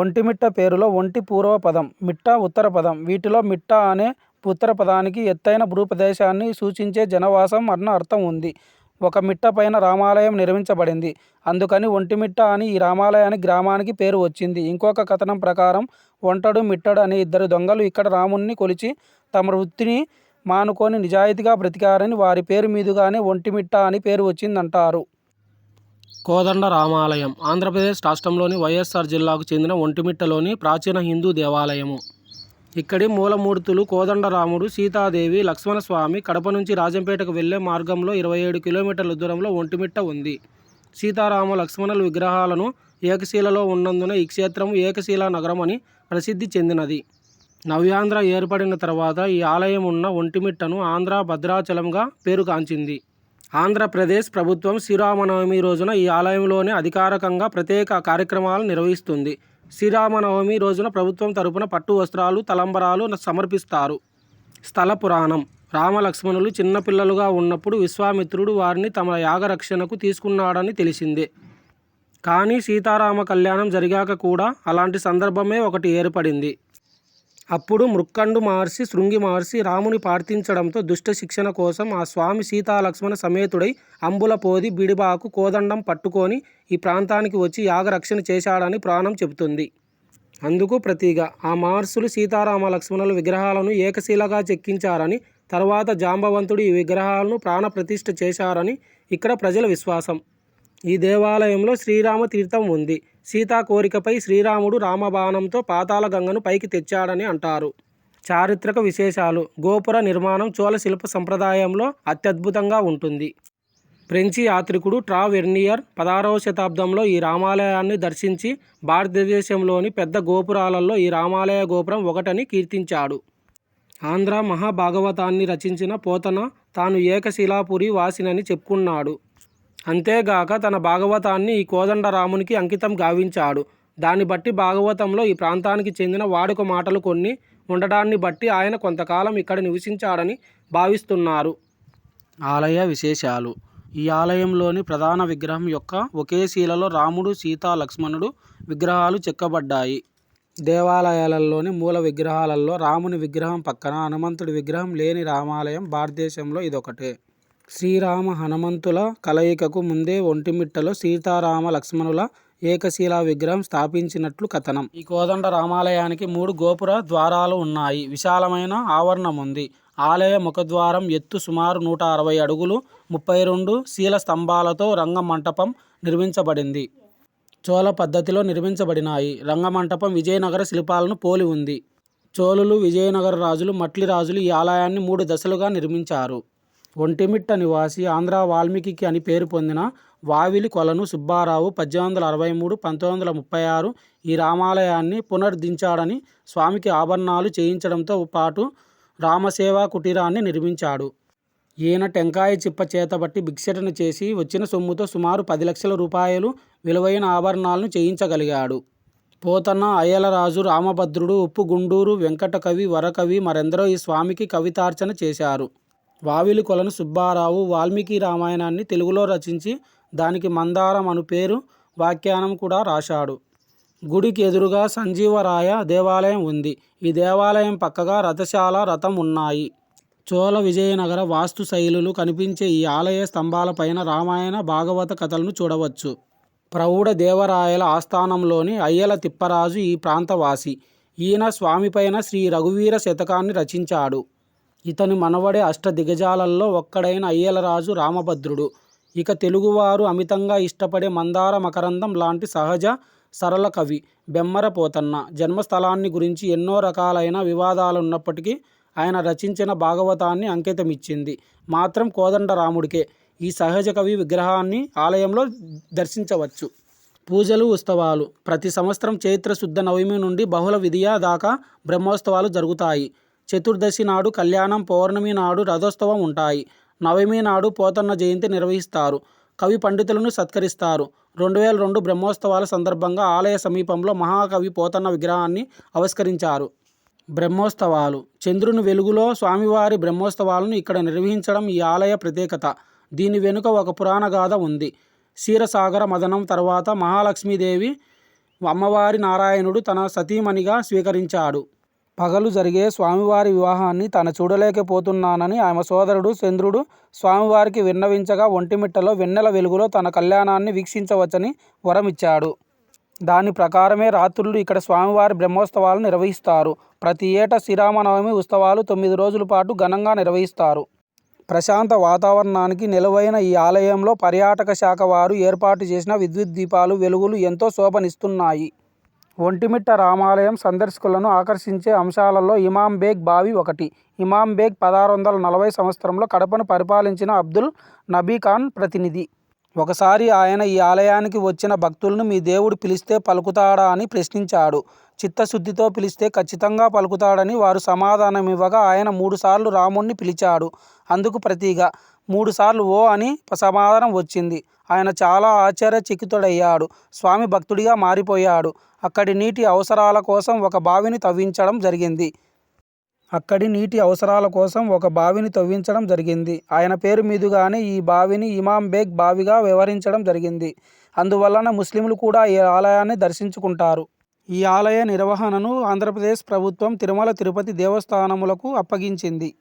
ఒంటిమిట్ట పేరులో ఒంటి పూర్వ పదం మిట్ట ఉత్తర పదం వీటిలో మిట్ట అనే ఉత్తర పదానికి ఎత్తైన భూప్రదేశాన్ని సూచించే జనవాసం అన్న అర్థం ఉంది. ఒక మిట్ట పైన రామాలయం నిర్మించబడింది. అందుకని ఒంటిమిట్ట అని ఈ రామాలయానికి గ్రామానికి పేరు వచ్చింది. ఇంకొక కథనం ప్రకారం ఒంటడు మిట్టడు అనే ఇద్దరు దొంగలు ఇక్కడ రాముణ్ణి కొలిచి తమ వృత్తిని మానుకొని నిజాయితీగా బ్రతికారని వారి పేరు మీదుగానే ఒంటిమిట్ట అని పేరు వచ్చిందంటారు. కోదండ రామాలయం ఆంధ్రప్రదేశ్ రాష్ట్రంలోని వైఎస్ఆర్ జిల్లాకు చెందిన ఒంటిమిట్టలోని ప్రాచీన హిందూ దేవాలయము. ఇక్కడి మూలమూర్తులు కోదండరాముడు సీతాదేవి లక్ష్మణస్వామి కడప నుంచి రాజంపేటకు వెళ్ళే మార్గంలో ఇరవై ఏడు కిలోమీటర్ల దూరంలో ఒంటిమిట్ట ఉంది. సీతారామ లక్ష్మణుల విగ్రహాలను ఏకశీలలో ఉన్నందున ఈ క్షేత్రం ఏకశీల నగరం అని ప్రసిద్ధి చెందినది. నవ్యాంధ్ర ఏర్పడిన తర్వాత ఈ ఆలయం ఉన్న ఒంటిమిట్టను ఆంధ్ర భద్రాచలంగా పేరుగాంచింది. ఆంధ్రప్రదేశ్ ప్రభుత్వం శ్రీరామనవమి రోజున ఈ ఆలయంలోనే అధికారికంగా ప్రత్యేక కార్యక్రమాలు నిర్వహిస్తుంది. శ్రీరామనవమి రోజున ప్రభుత్వం తరపున పట్టు వస్త్రాలు తలంబరాలు సమర్పిస్తారు. స్థల పురాణం. రామలక్ష్మణులు చిన్నపిల్లలుగా ఉన్నప్పుడు విశ్వామిత్రుడు వారిని తమ యాగరక్షణకు తీసుకున్నాడని తెలిసిందే. కానీ సీతారామ కళ్యాణం జరిగాక కూడా అలాంటి సందర్భమే ఒకటి ఏర్పడింది. అప్పుడు మృక్కండు మహర్షి శృంగి మహర్షి రాముని ప్రార్థించడంతో దుష్ట శిక్షణ కోసం ఆ స్వామి సీతాలక్ష్మణ సమేతుడై అంబుల పోది బిడిబాకు కోదండం పట్టుకొని ఈ ప్రాంతానికి వచ్చి యాగరక్షణ చేశాడని ప్రాణం చెబుతుంది. అందుకు ప్రతిగా ఆ మహర్షులు సీతారామ లక్ష్మణుల విగ్రహాలను ఏకశీలగా చెక్కించారని తర్వాత జాంబవంతుడు ఈ విగ్రహాలను ప్రాణప్రతిష్ఠ చేశారని ఇక్కడ ప్రజల విశ్వాసం. ఈ దేవాలయంలో శ్రీరామ తీర్థం ఉంది. సీతా కోరికపై శ్రీరాముడు రామబాణంతో పాతాళ గంగను పైకి తెచ్చాడని అంటారు. చారిత్రక విశేషాలు. గోపుర నిర్మాణం చోళ శిల్ప సంప్రదాయంలో అత్యద్భుతంగా ఉంటుంది. ఫ్రెంచి యాత్రికుడు ట్రా వెర్నియర్ పదహారవ శతాబ్దంలో ఈ రామాలయాన్ని దర్శించి భారతదేశంలోని పెద్ద గోపురాలలో ఈ రామాలయ గోపురం ఒకటని కీర్తించాడు. ఆంధ్ర మహాభాగవతాన్ని రచించిన పోతన తాను ఏకశిలాపురి వాసినని చెప్పుకున్నాడు. అంతేగాక తన భాగవతాన్ని ఈ కోదండరామునికి అంకితం గావించాడు. దాన్ని బట్టి భాగవతంలో ఈ ప్రాంతానికి చెందిన వాడుక మాటలు కొన్ని ఉండడాన్ని బట్టి ఆయన కొంతకాలం ఇక్కడ నివసించాడని భావిస్తున్నారు. ఆలయ విశేషాలు. ఈ ఆలయంలోని ప్రధాన విగ్రహం యొక్క ఒకే శీలలో రాముడు సీత లక్ష్మణుడు విగ్రహాలు చెక్కబడ్డాయి. దేవాలయాలలోని మూల విగ్రహాలలో రాముని విగ్రహం పక్కన హనుమంతుడి విగ్రహం లేని రామాలయం భారతదేశంలో ఇదొకటే. శ్రీరామ హనుమంతుల కలయికకు ముందే ఒంటిమిట్టలో సీతారామ లక్ష్మణుల ఏకశిలా విగ్రహం స్థాపించినట్లు కథనం. ఈ కోదండ రామాలయానికి మూడు గోపుర ద్వారాలు ఉన్నాయి. విశాలమైన ఆవరణం ఉంది ఆలయ ముఖద్వారం ఎత్తు సుమారు నూట అరవై అడుగులు ముప్పై రెండు శీల స్తంభాలతో రంగమంటపం నిర్మించబడింది. చోళ పద్ధతిలో నిర్మించబడినాయి. రంగమంటపం విజయనగర శిల్పాలను పోలి ఉంది. చోళులు విజయనగర రాజులు మట్లి రాజులు ఈ ఆలయాన్ని మూడు దశలుగా నిర్మించారు. ఒంటిమిట్ట నివాసి ఆంధ్ర వాల్మీకి అని పేరు పొందిన వావిలి కొలను సుబ్బారావు పద్దెనిమిది వందల అరవై మూడు పంతొమ్మిది వందల ముప్పై ఆరు ఈ రామాలయాన్ని పునరుద్ధరించాడని స్వామికి ఆభరణాలు చేయించడంతో పాటు రామసేవా కుటీరాన్ని నిర్మించాడు. ఈయన టెంకాయ చిప్ప చేతబట్టి భిక్షటన చేసి వచ్చిన సొమ్ముతో సుమారు పది లక్షల రూపాయలు విలువైన ఆభరణాలను చేయించగలిగాడు. పోతన్న అయ్యలరాజు రామభద్రుడు ఉప్పు గుండూరు వెంకటకవి వరకవి మరెందరో ఈ స్వామికి కవితార్చన చేశారు. వావిలి కొలను సుబ్బారావు వాల్మీకి రామాయణాన్ని తెలుగులో రచించి దానికి మందారం అను పేరు వ్యాఖ్యానం కూడా రాశాడు. గుడికి ఎదురుగా సంజీవరాయ దేవాలయం ఉంది. ఈ దేవాలయం పక్కగా రథశాల రథం ఉన్నాయి. చోళ విజయనగర వాస్తు శైలులు కనిపించే ఈ ఆలయ స్తంభాలపైన రామాయణ భాగవత కథలను చూడవచ్చు. ప్రౌఢ దేవరాయల ఆస్థానంలోని అయ్యల తిప్పరాజు ఈ ప్రాంతవాసి. ఈయన స్వామిపైన శ్రీ రఘువీర శతకాన్ని రచించాడు. ఇతని మనవడే అష్ట దిగజాలల్లో ఒక్కడైన అయ్యలరాజు రామభద్రుడు. ఇక తెలుగువారు అమితంగా ఇష్టపడే మందార మకరందం లాంటి సహజ సరళ కవి బెమ్మర పోతన్న. జన్మస్థలాన్ని గురించి ఎన్నో రకాలైన వివాదాలు ఉన్నప్పటికీ ఆయన రచించిన భాగవతాన్ని అంకితమిచ్చింది. మాత్రం కోదండరాముడికే. ఈ సహజ కవి విగ్రహాన్ని ఆలయంలో దర్శించవచ్చు. పూజలు ఉత్సవాలు. ప్రతి సంవత్సరం చైత్ర శుద్ధ నవమి నుండి బహుళ విధియా దాకా బ్రహ్మోత్సవాలు జరుగుతాయి. చతుర్దశి నాడు కళ్యాణం పౌర్ణమి నాడు రథోత్సవం ఉంటాయి. నవమి నాడు పోతన్న జయంతి నిర్వహిస్తారు. కవి పండితులను సత్కరిస్తారు. రెండు వేల రెండు బ్రహ్మోత్సవాల సందర్భంగా ఆలయ సమీపంలో మహాకవి పోతన్న విగ్రహాన్ని ఆవిష్కరించారు. బ్రహ్మోత్సవాలు. చంద్రుని వెలుగులో స్వామివారి బ్రహ్మోత్సవాలను ఇక్కడ నిర్వహించడం ఈ ఆలయ ప్రత్యేకత. దీని వెనుక ఒక పురాణ గాథ ఉంది. క్షీరసాగర మదనం తర్వాత మహాలక్ష్మీదేవి అమ్మవారి నారాయణుడు తన సతీమణిగా స్వీకరించాడు. పగలు జరిగే స్వామివారి వివాహాన్ని తన చూడలేకపోతున్నానని ఆమె సోదరుడు చంద్రుడు స్వామివారికి విన్నవించగా ఒంటిమిట్టలో వెన్నెల వెలుగులో తన కళ్యాణాన్ని వీక్షించవచ్చని వరమిచ్చాడు. దాని ప్రకారమే రాత్రులు ఇక్కడ స్వామివారి బ్రహ్మోత్సవాలు నిర్వహిస్తారు. ప్రతి ఏటా శ్రీరామనవమి ఉత్సవాలు తొమ్మిది రోజుల పాటు ఘనంగా నిర్వహిస్తారు. ప్రశాంత వాతావరణానికి నిలువైన ఈ ఆలయంలో పర్యాటక శాఖ వారు ఏర్పాటు చేసిన విద్యుత్ దీపాలు వెలుగులు ఎంతో శోభనిస్తున్నాయి. ఒంటిమిట్ట రామాలయం సందర్శకులను ఆకర్షించే అంశాలలో ఇమాం బేగ్ బావి ఒకటి. ఇమాం బేగ్ పదహారు వందల నలభై సంవత్సరంలో కడపను పరిపాలించిన అబ్దుల్ నబీ ఖాన్ ప్రతినిధి. ఒకసారి ఆయన ఈ ఆలయానికి వచ్చిన భక్తులను మీ దేవుడు పిలిస్తే పలుకుతాడా అని ప్రశ్నించాడు. చిత్తశుద్ధితో పిలిస్తే ఖచ్చితంగా పలుకుతాడని వారు సమాధానమివ్వగా ఆయన మూడుసార్లు రాముణ్ణి పిలిచాడు. అందుకు ప్రతిగా మూడుసార్లు ఓ అని సమాధానం వచ్చింది. ఆయన చాలా ఆశ్చర్యచకితుడయ్యాడు. స్వామి భక్తుడిగా మారిపోయాడు. అక్కడి నీటి అవసరాల కోసం ఒక బావిని తవ్వించడం జరిగింది. అక్కడి నీటి అవసరాల కోసం ఒక బావిని తవ్వించడం జరిగింది. ఆయన పేరు మీదుగానే ఈ బావిని ఇమాం బేగ్ బావిగా వ్యవహరించడం జరిగింది. అందువలన ముస్లింలు కూడా ఈ ఆలయాన్ని దర్శించుకుంటారు. ఈ ఆలయ నిర్వహణను ఆంధ్రప్రదేశ్ ప్రభుత్వం తిరుమల తిరుపతి దేవస్థానములకు అప్పగించింది.